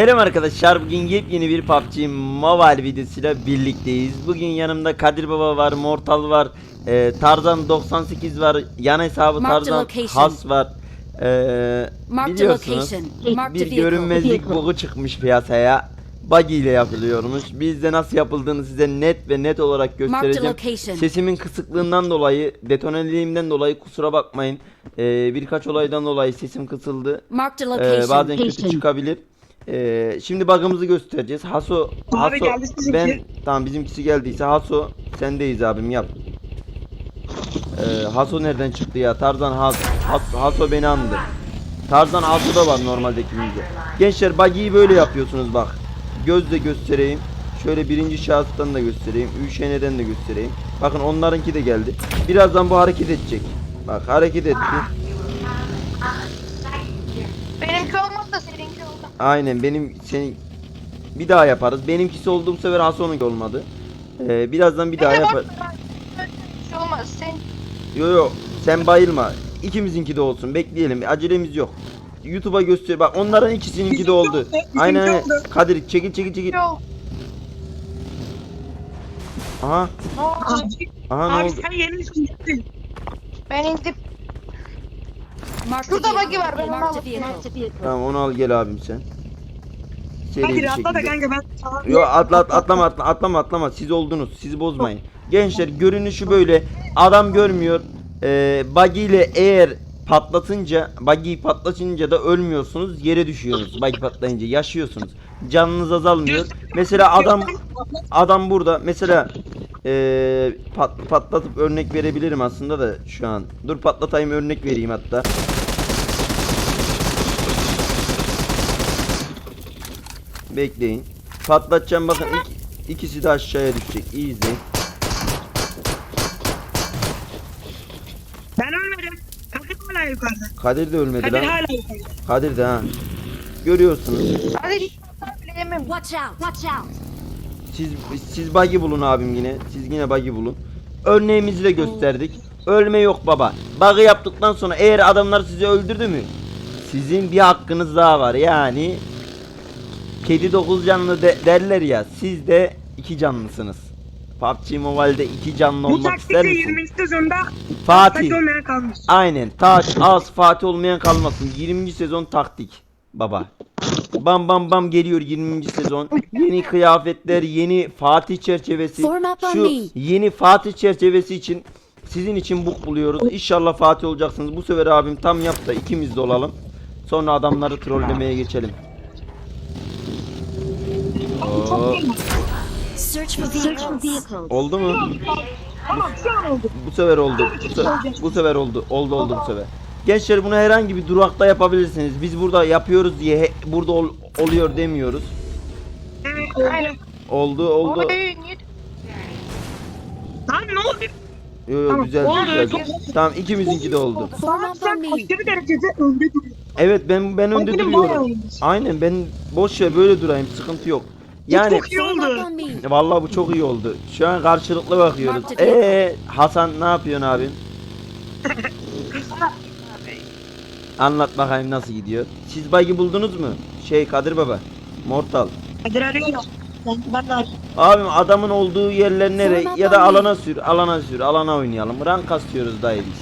Selam arkadaşlar. Bugün yepyeni bir PUBG Mobile videosuyla birlikteyiz. Bugün yanımda Kadir Baba var, Mortal var, e, Tarzan 98 var, yan hesabı Tarzan. Has var. E, biliyorsunuz bir görünmezlik boku çıkmış piyasaya. Buggy ile yapılıyormuş. Biz de nasıl yapıldığını size net ve net olarak göstereceğim. Sesimin kısıklığından dolayı, detoneliliğimden dolayı kusura bakmayın. E, birkaç olaydan dolayı sesim kısıldı. Ee, bazen kötü çıkabilir. Ee, şimdi bug'ımızı göstereceğiz. Haso, Haso geldi sizinki. ben tamam bizimkisi geldiyse Haso sendeyiz abim yap. Ee, Haso nereden çıktı ya? Tarzan Has, Has- Haso beni andı. Tarzan Haso da var normaldeki müziği. Gençler buggy'yi böyle yapıyorsunuz bak. Gözle göstereyim. Şöyle birinci şahıstan da göstereyim. Üşeneden de göstereyim. Bakın onlarınki de geldi. Birazdan bu hareket edecek. Bak hareket etti. Benimki olmaz da seninki oldu. Aynen benim senin bir daha yaparız. Benimkisi oldu bu sefer Hasan'ınki olmadı. Ee, birazdan bir daha yapar. Bir şey olmaz. Sen Yo yo sen bayılma. İkimizinki de olsun. Bekleyelim. Acelemiz yok. YouTube'a göster. Bak onların ikisininki de oldu. Aynen aynen. oldu. Kadir çekil çekil çekil. yol. Aha. Ne oldu? Aha ne abi oldu? sen yeni gittin. Ben indim. Şurada a buggy var, ben onu Marked a vehicle. Tamam onu al gel abim sen. Seri bir Hadi atla da şekilde. kanka ben sana Yo atla at- atlama atla, atlama atlama siz oldunuz sizi bozmayın. Gençler görünüşü böyle adam görmüyor. Ee, buggy ile eğer patlatınca buggy'yi patlatınca da ölmüyorsunuz yere düşüyorsunuz buggy patlayınca yaşıyorsunuz. Canınız azalmıyor. Mesela adam adam burada mesela ee, pat- patlatıp örnek verebilirim aslında da şu an. Dur patlatayım örnek vereyim hatta. Bekleyin. Patlatacağım bakın ik- ikisi de aşağıya düşecek. İyi izleyin. Ben ölmedim. Kadir hala yukarıda. Kadir de ölmedi Kadir lan. hala yukarıda. Kadir de ha. Görüyorsunuz. Hadi şu bile yemem. Watch out! Watch out! Siz siz buggy bulun abim yine. Siz yine buggy bulun. Örneğimizi de gösterdik. Ölme yok baba. Bug'ı yaptıktan sonra eğer adamlar sizi öldürdü mü? Sizin bir hakkınız daha var. Yani kedi dokuz canlı de- derler ya. Siz de iki canlısınız. PUBG Mobile'de iki canlı Bu olmak ister taktikte misin? 20. sezonda Fatih. taktik olmayan kalmış. Aynen. Taş, az, Fatih olmayan kalmasın. 20. sezon taktik. Baba. Bam bam bam geliyor 20. sezon. Yeni kıyafetler, yeni Fatih çerçevesi. Şu yeni Fatih çerçevesi için sizin için buk buluyoruz. İnşallah Fatih olacaksınız. Bu sefer abim tam yap da ikimiz de olalım. Sonra adamları trollemeye geçelim. Oo, Search for vehicles. oldu mu? Tamam şu an oldu. Bu sefer oldu. Bu, se- bu sefer oldu. Oldu oldu bu sefer. Gençler bunu herhangi bir durakta yapabilirsiniz. Biz burada yapıyoruz diye he- burada ol- oluyor demiyoruz. Evet oldu. Aynen. Oldu oldu. Lan ne oldu? Yo, yo, Tamam, güzel oldu, güzel. Tamam ikimizinki de oldu. Sen aşırı derecede önde. Evet ben ben önde duruyorum. Aynen ben boş ver böyle durayım sıkıntı yok. Yani çok iyi oldu. vallahi bu çok iyi oldu. Şu an karşılıklı bakıyoruz. Ee Hasan ne yapıyorsun abim? Anlat bakayım nasıl gidiyor. Siz bug'i buldunuz mu? Şey Kadir Baba. Mortal. Kadir arıyor. Arıyorum. Abim adamın olduğu yerler nere? Sonra Ya da alana sür, alana sür, alana oynayalım. Rank kasıyoruz dayı biz.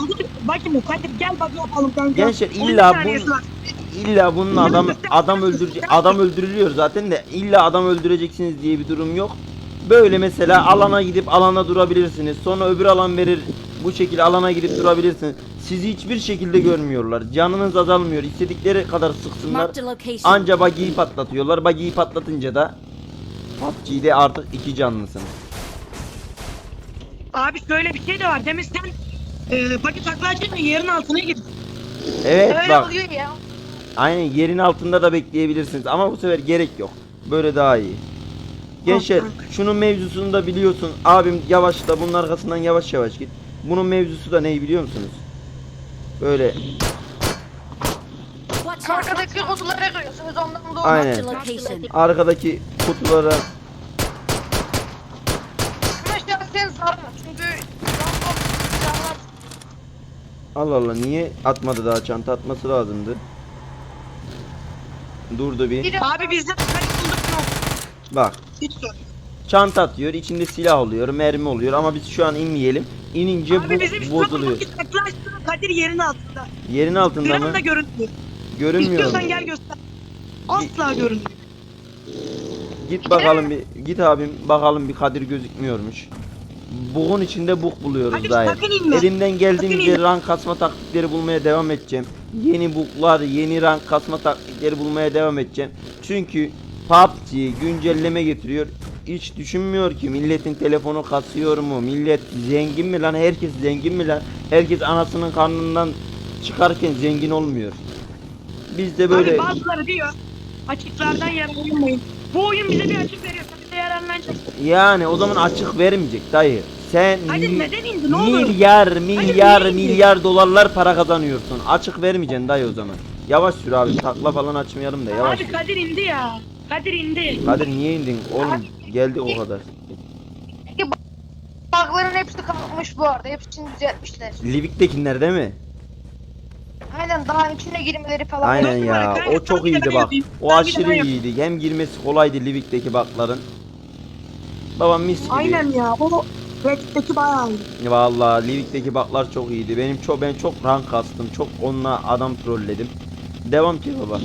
Kadir bakayım Kadir gel bak yapalım kanka. Gençler, 12 illa bu-. İlla bunun adam adam öldürecek adam öldürülüyor zaten de illa adam öldüreceksiniz diye bir durum yok. Böyle mesela alana gidip alana durabilirsiniz. Sonra öbür alan verir. Bu şekilde alana gidip durabilirsiniz. Sizi hiçbir şekilde görmüyorlar. Canınız azalmıyor. İstedikleri kadar sıksınlar. Anca buggy'yi patlatıyorlar. Buggy'yi patlatınca da PUBG'de artık iki canlısınız. Abi şöyle bir şey de var. Demin sen e, paket mı yerin altına gir. Evet Öyle bak. oluyor ya. Aynen yerin altında da bekleyebilirsiniz ama bu sefer gerek yok. Böyle daha iyi. Gençler şunun mevzusunu da biliyorsun. Abim yavaşla bunun arkasından yavaş yavaş git. Bunun mevzusu da ne biliyor musunuz? Böyle! Arkadaki kutulara koyuyorsunuz ondan dolayı. Aynen. Arkadaki kutulara sarma çünkü Allah Allah niye atmadı daha çanta atması lazımdı. Durdu bir. Abi bizde hani bulduk mu? Bak. Hiç sorun. Çanta atıyor. içinde silah oluyor. Mermi oluyor. Ama biz şu an inmeyelim. İnince Abi bizim bu şu bozuluyor. bakit yaklaştı. Kadir yerin altında. Yerin altında mı? Planında görünmüyor. Görünmüyor mu? İstiyorsan gel göster. Asla görünmüyor. Git bakalım bir. Git abim bakalım bir Kadir gözükmüyormuş. Buğun içinde buk buluyoruz sakın inme. Elimden geldiğince rank kasma taktikleri bulmaya devam edeceğim. Yeni buklar, yeni rank kasma taktikleri bulmaya devam edeceğim. Çünkü PUBG güncelleme getiriyor. Hiç düşünmüyor ki milletin telefonu kasıyor mu? Millet zengin mi lan? Herkes zengin mi lan? Herkes anasının karnından çıkarken zengin olmuyor. Biz de böyle Abi bazıları diyor. Açıklardan yararlanmayın. Bu oyun bize bir açık veriyor. Tabii de yararlanacak. yani o zaman açık vermeyecek dayı. Sen Hadi mi- neden indi ne olur? milyar milyar indi? milyar dolarlar para kazanıyorsun. Açık vermeyeceksin dayı o zaman. Yavaş sür abi takla falan açmayalım da yavaş. Abi sür. Kadir indi ya. Kadir indi. Kadir niye indin oğlum? Geldik o kadar. Bug'ların hepsi kalkmış bu arada. Hepsini düzeltmişler. Livik'tekiler değil mi? Aynen dağın içine girmeleri falan. Aynen Nasıl ya. var? O çok iyiydi daha bak. O Ben bir aşırı daha yapayım. iyiydi. Hem girmesi kolaydı Livik'teki bakların. Babam mis gibi. Aynen ya. O Red'deki bayağı iyi. Vallahi Livik'teki baklar çok iyiydi. Benim çok ben çok rank kastım. Çok onunla adam trolledim. Devam ki baba.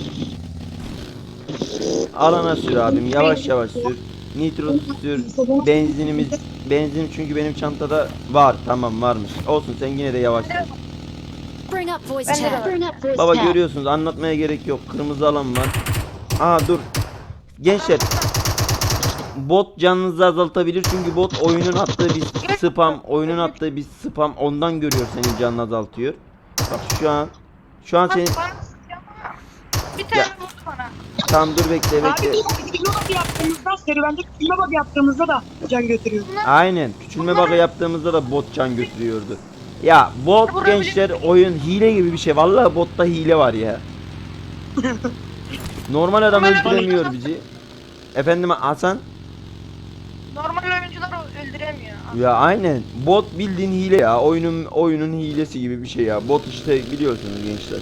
Alana sür abim. Yavaş yavaş sür. Nitro sür. Benzinimiz benzin çünkü benim çantada var. Tamam varmış. Olsun sen yine de yavaş. sür. Bring up voice Ben de chat. var. Bring up voice Baba chat. görüyorsunuz anlatmaya gerek yok. Kırmızı alan var. Aa dur. Gençler bot canınızı azaltabilir çünkü bot oyunun attığı bir spam, oyunun attığı bir spam ondan görüyor senin canını azaltıyor. Bak şu an şu an senin Bana sıkıyor ama Bir tane Ya. vurdu bana. tam dur bekle Abi bekle. biz küçülme bug yaptığımızda, serüvende küçülme bug yaptığımızda da can götürüyor. Aynen. Küçülme bakı yaptığımızda da bot can götürüyordu. Ya bot Vurabilir gençler oyun hile gibi bir şey. Vallahi botta hile var ya. Normal adam Normal öldüremiyor adam- bizi. Efendim Hasan? Normal oyuncular öldüremiyor. Ya aynen. Bot bildiğin hile ya. Oyunun oyunun hilesi gibi bir şey ya. Bot işte biliyorsunuz gençler.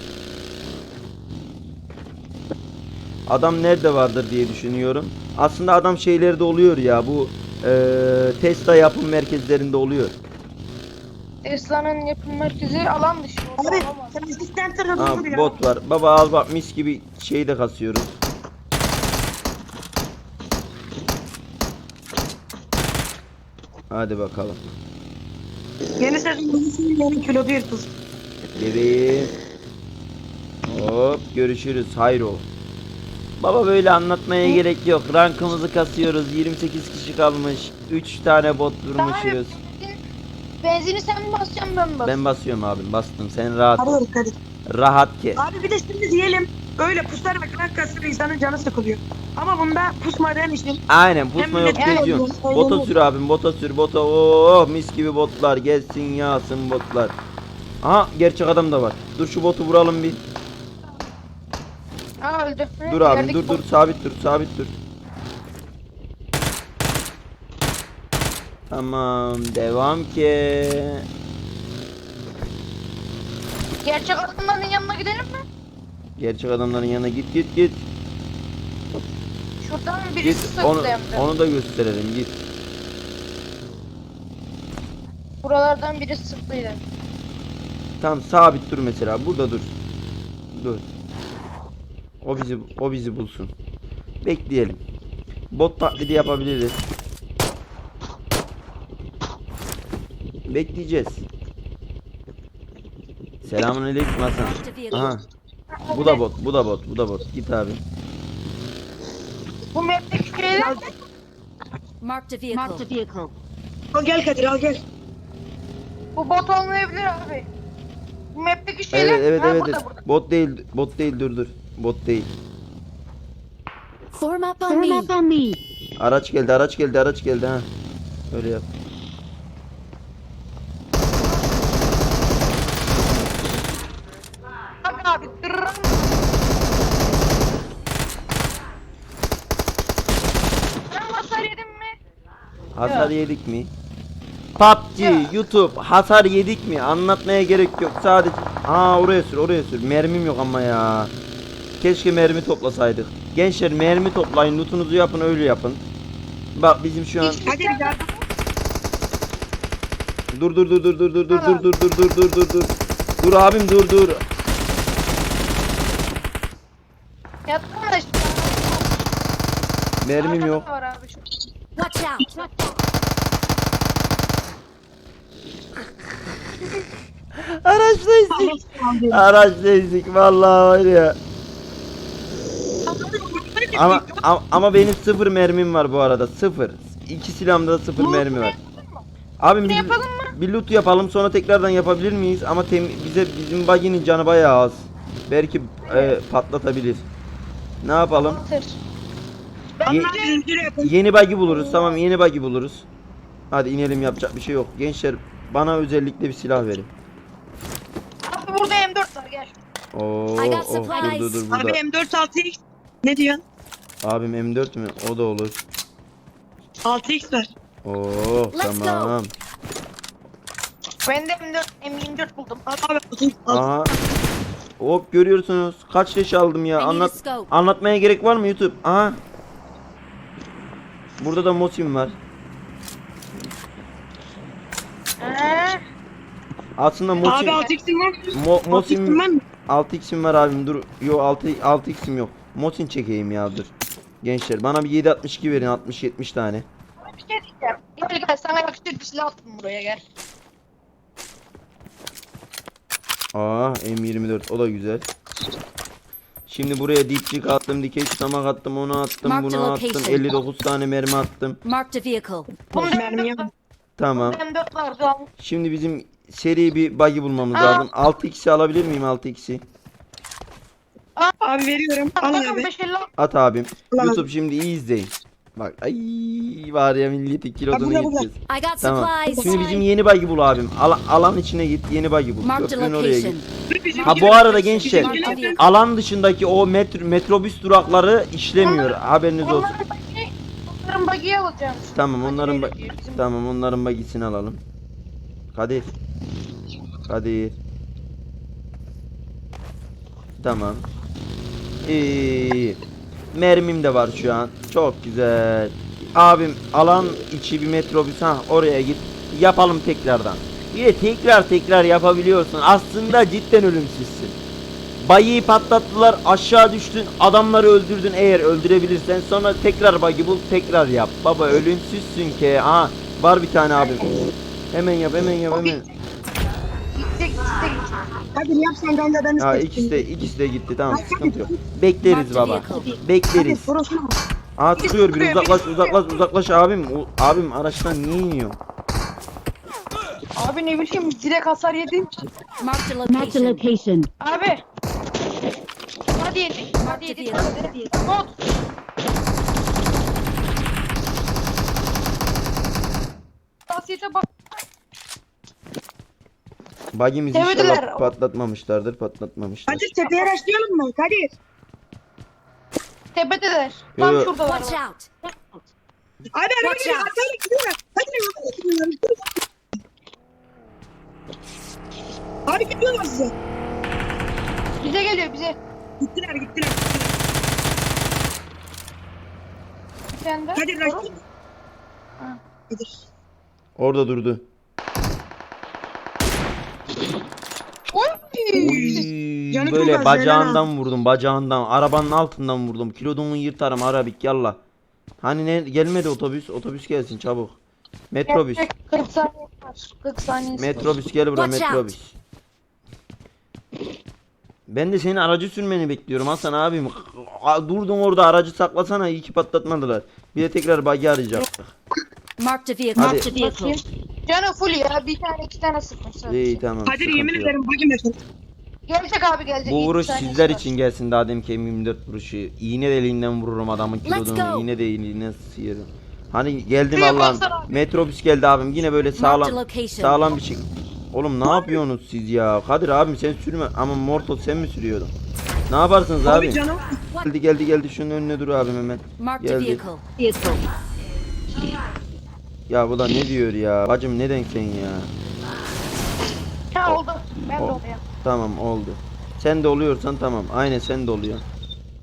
Adam nerede vardır diye düşünüyorum. Aslında adam şeylerde oluyor ya. Bu eee Tesla yapım merkezlerinde oluyor. Tesla'nın yapım merkezi alan dışı. Abi Ha durdur ya. bot var. Baba al bak mis gibi şeyi de kasıyoruz. Hadi bakalım. Yeni sezon yeni kilo bir tuz. Bebeğim. Hop görüşürüz. Hayro. Baba böyle anlatmaya gerek yok. Rankımızı kasıyoruz. 28 kişi kalmış. 3 tane bot vurmuşuz. benzin- Benzini sen mi basacaksın ben mi basacağım? Ben basıyorum abim. Bastım. Sen rahat. Hadi Kadir. Rahat ke. Abi bir de şimdi diyelim öyle puslar ve krank kasır insanın canı sıkılıyor. Ama bunda pusmadan için Aynen pusma yok geziyorum. Evet, Bota sür abim. Bota sür. Bota. Oh mis gibi botlar. Gelsin yağsın botlar. Aha gerçek adam da var. Dur şu botu vuralım bir. Ha öldü. Dur abim Yerdeki dur dur bot- sabit dur sabit dur. Tamam devam ki. Gerçek adamların yanına gidelim mi? Gerçek adamların yanına git git git. Şuradan Git birisi sıktı onu, onu da gösterelim git. Buralardan biri sıktıydı. Tamam sabit dur mesela burada dur. Dur. O bizi o bizi bulsun. Bekleyelim. Bot taklidi yapabiliriz. Bekleyeceğiz. Selamünaleyküm Hasan. Aha. Bu da bot, bu da bot, bu da bot. Git abi. Bu map'teki şeyler Marked a vehicle. Marked a vehicle. al gel Kadir al gel. bu bot olmayabilir abi. Bu map'teki şeyler Evet, evet, ha, evet. burada, burada. Bot değil, bot değil dur dur. Bot değil. Form up on me. Form up on me. Araç geldi, araç geldi, araç geldi ha. Öyle yap. Bak abi dırırım. Ben hasar yedim mi? Hasar yedik mi? PUBG, YouTube hasar yedik mi? Anlatmaya gerek yok. Sadece Aa oraya sür, oraya sür. Mermim yok ama ya. Keşke mermi toplasaydık. Gençler mermi toplayın, lootunuzu yapın, öyle yapın. Bak bizim şu an dur dur dur dur dur dur dur dur dur dur dur dur dur dur. Dur abim dur dur. Yattım da. Mermim Arkada yok. Var abi Watch out! Araçtayız. Araçtayız vallahi var ya. Ama, ama ama benim sıfır mermim var bu arada sıfır. İki silahımda da sıfır mermi var. Abim bir, yapalım mı? bir loot yapalım sonra tekrardan yapabilir miyiz? Ama tem- bize bizim buggy'nin canı bayağı az. Belki e, patlatabilir. Ne yapalım? Ye- yeni buggy buluruz tamam yeni buggy buluruz. Hadi inelim yapacak bir şey yok. Gençler bana özellikle bir silah verin. Abi burada M4 var gel. Oo, I got oh, dur dur dur Abi burada. M4 6x. Ne diyorsun? Abim M4 mü? O da olur. 6x var. Oo Let's go. tamam. Ben de M4, M24 buldum. Abi 6x. Aha. Hop görüyorsunuz. Kaç leş aldım ya. Anlat anlatmaya gerek var mı YouTube? Aha. Burada da Mosin var. Aslında Abi Mosin 6x'in var mı? Mo, 6x'in Mosin var mı? 6x'im var abim. Dur. Yo 6 6x'im yok. Mosin çekeyim ya dur. Gençler bana bir 762 verin 60 70 tane. bir şey diyeceğim. Gel gel sana yakışır bir silah attım buraya gel. Aa M24 o da güzel. Şimdi buraya dipçik attım, dikey tutamak attım, onu attım, Mark the bunu attım. location. 59 tane mermi attım. Marked a vehicle. Mermi M4 yok. var. Tamam. M4 var al. Şimdi bizim seri bir buggy bulmamız Aa. lazım. 6x'i alabilir miyim 6x'i? Abi veriyorum. Al abi. 556 At abim. Ulan. YouTube şimdi iyi izleyin. Bak ay var ya milletin kilodunu burada, burada. yiyeceğiz. I got Tamam. supplies. Şimdi bizim yeni buggy bul abim. Al- alan içine git yeni buggy bul. Marked a Köprünün oraya location. git. Ha bu arada gençler alan dışındaki o metro, metrobüs durakları işlemiyor. Haberiniz olsun. Onların bagi, onların alacağım. Tamam onların ba- Bizim- tamam onların bagisini alalım. Kadir. Kadir. Tamam. İyi. Mermim de var şu an. Çok güzel. Abim alan içi bir metrobüs ha oraya git. Yapalım tekrardan. De tekrar tekrar yapabiliyorsun. Aslında cidden ölümsüzsün. Bayiyi patlattılar aşağı düştün adamları öldürdün eğer öldürebilirsen sonra tekrar bagi bul tekrar yap baba ölümsüzsün ki ha var bir tane abim hemen yap hemen yap hemen gidecek gidecek. Hadi yap sen ben de ben ha istedim. ikisi de ikisi de gitti tamam sıkıntı yok bekleriz baba. Hadi bekleriz burası mı? aa çıkıyor bir uzaklaş uzaklaş uzaklaş abim O- abim araçtan niye iniyor Abi ne bileyim direkt hasar yedim. Marked a Marked a location. location. Abi. Hadi yedik. Hadi yedik. Hadi yedik. Bot. Vasiyete bak. Bagimizi Sevdiler. inşallah patlatmamışlardır patlatmamışlar Kadir tepeye araştıralım mı? Kadir. Tepedeler. Tam yo. şurada var. Watch out. Abi araba Watch gidiyor. out. Atayla gidiyorlar. Hadi araba gidiyorlar. Abi gidiyorlar size. Bize geliyor bize. Gittiler gittiler. Sen de. Kadir Doğru. araştır. Ha. Kadir. orada durdu Oy. Böyle bacağından vurdum bacağından arabanın altından vurdum kilodunu yırtarım arabik yalla Hani ne gelmedi otobüs otobüs gelsin çabuk Metrobüs Yaklaşık 40 saniye var. 40 saniye. Metrobüs gel buraya Watch out. metrobüs Ben de senin aracı sürmeni bekliyorum Hasan abim A- Durdun orada aracı saklasana iyi ki patlatmadılar Bir de tekrar bagi arayacaktık Marked a vehicle. Hadi. Marked a vehicle. Bakayım. Canı full ya. Bir tane iki tane sıkmış sadece. İyi tamam Kadir sıkıntı yemin yok. ederim bugün mesela. Gelecek abi gelecek. Bu vuruş sizler var. için gelsin daha demin M24 vuruşu. İğne deliğinden vururum adamın kilodunu. go. İğne deliğine sıyırırım. Hani geldim Allah'ım. olsun abi. Metrobüs geldi abim. Yine böyle sağlam location. sağlam bir şey. Oğlum ne yapıyorsunuz siz ya? Kadir abim sen sürme. Ama Mortal sen mi sürüyordun? Ne yaparsınız abi? Abi canım. Geldi geldi geldi şunun önüne dur abim hemen. Marked a Geldi. vehicle. Vehicle. Ya bu da ne diyor ya? Bacım neden sen ya? Ha oldu. Ben de O- oluyor. Tamam oldu. Sen de oluyorsan tamam. Aynen sen de oluyor.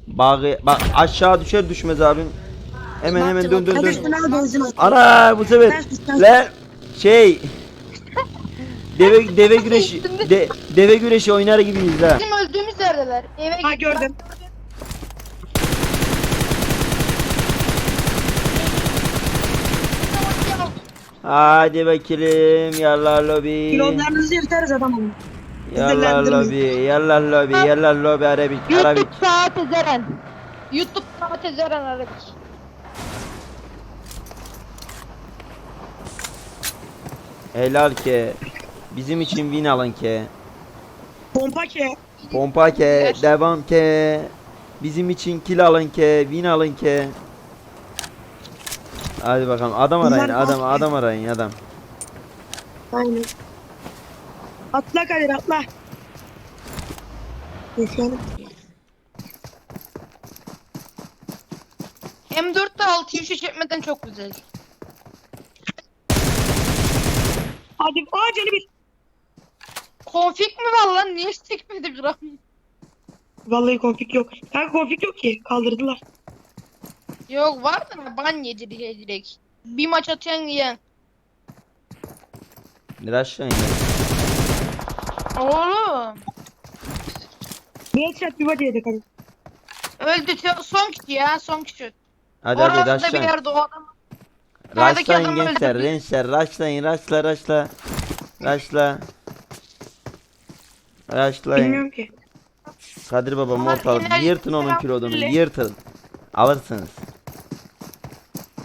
Bağı bak aşağı düşer düşmez abim. Hemen hemen dön dön dön. Ana bu sefer le şey deve deve güreşi de, deve güreşi oynar gibiyiz ha. Bizim öldüğümüz yerdeler. Eve Ha gördüm. Hadi bakalım yallah lobi. Kilonlarınızı yırtarız adam olun. Yallah Sinirlendirmeyin. lobi yallah lobi yallah lobi arabik arabik. YouTube Saat Ezeren. YouTube Saat Ezeren Arabik. Helal ke. Bizim için win alın ke. Pompa ke. Pompa ke, devam ke. Bizim için kill alın ke, win alın ke. Hadi bakalım adam arayın, adam adam arayın adam. Aynen. Atla Kadir atla. Yaşayalım. M4'te 6 3 çekmeden çok güzel. Hadi aa canı bir. Konfig mi var lan? Niye çekmedi gram? Vallahi konfig yok. Kanka konfig yok ki. Kaldırdılar. Yok var da ban yedi direkt. Bir maç atıyorsun yiyen. Ne aşağı Oğlum. Bir headshot bir body yedik hadi. Öldü. Son kişi ya son kişi. Hadi hadi Orada bir raşlayın. yerde o adam. Adam gençler, öldü. gençler raşlayın, raşla raşla. Raşla. Raşlayın. Bilmiyorum ki. Kadir baba mortal enerji yırtın onun falan kilodunu, yırtın. Alırsınız.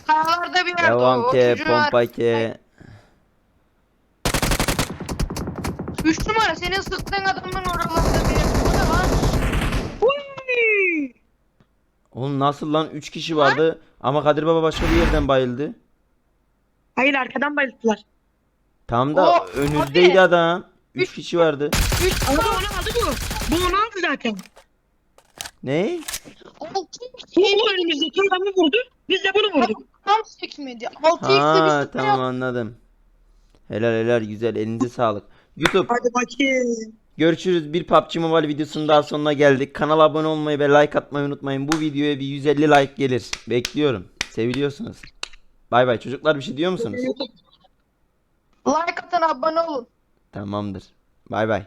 Kayalarda bir yerde o, Devam o var. pompa ke. Oğlum nasıl lan 3 kişi vardı ama Kadir baba başka bir yerden bayıldı. Hayır arkadan bayılttılar. Tam da O, önünüzdeydi abi. adam. 3 Üç- kişi vardı. 3 Ama onu aldı bu. Bu onu aldı zaten. Ne? 6 Bu önümüzdeki adamı vurdu. Biz de bunu vurduk. tam çekmedi. 6 x'e Ha bir tamam anladım. Helal helal güzel elinize sağlık. YouTube Hadi bakayım. Görüşürüz. Bir PUBG Mobile videosunun daha sonuna geldik. Kanala abone olmayı ve like atmayı unutmayın. Bu videoya bir 150 like gelir. Bekliyorum. Seviliyorsunuz. Bay bay. Çocuklar bir şey diyor musunuz? Like atan abone olun. Tamamdır. Bay bay.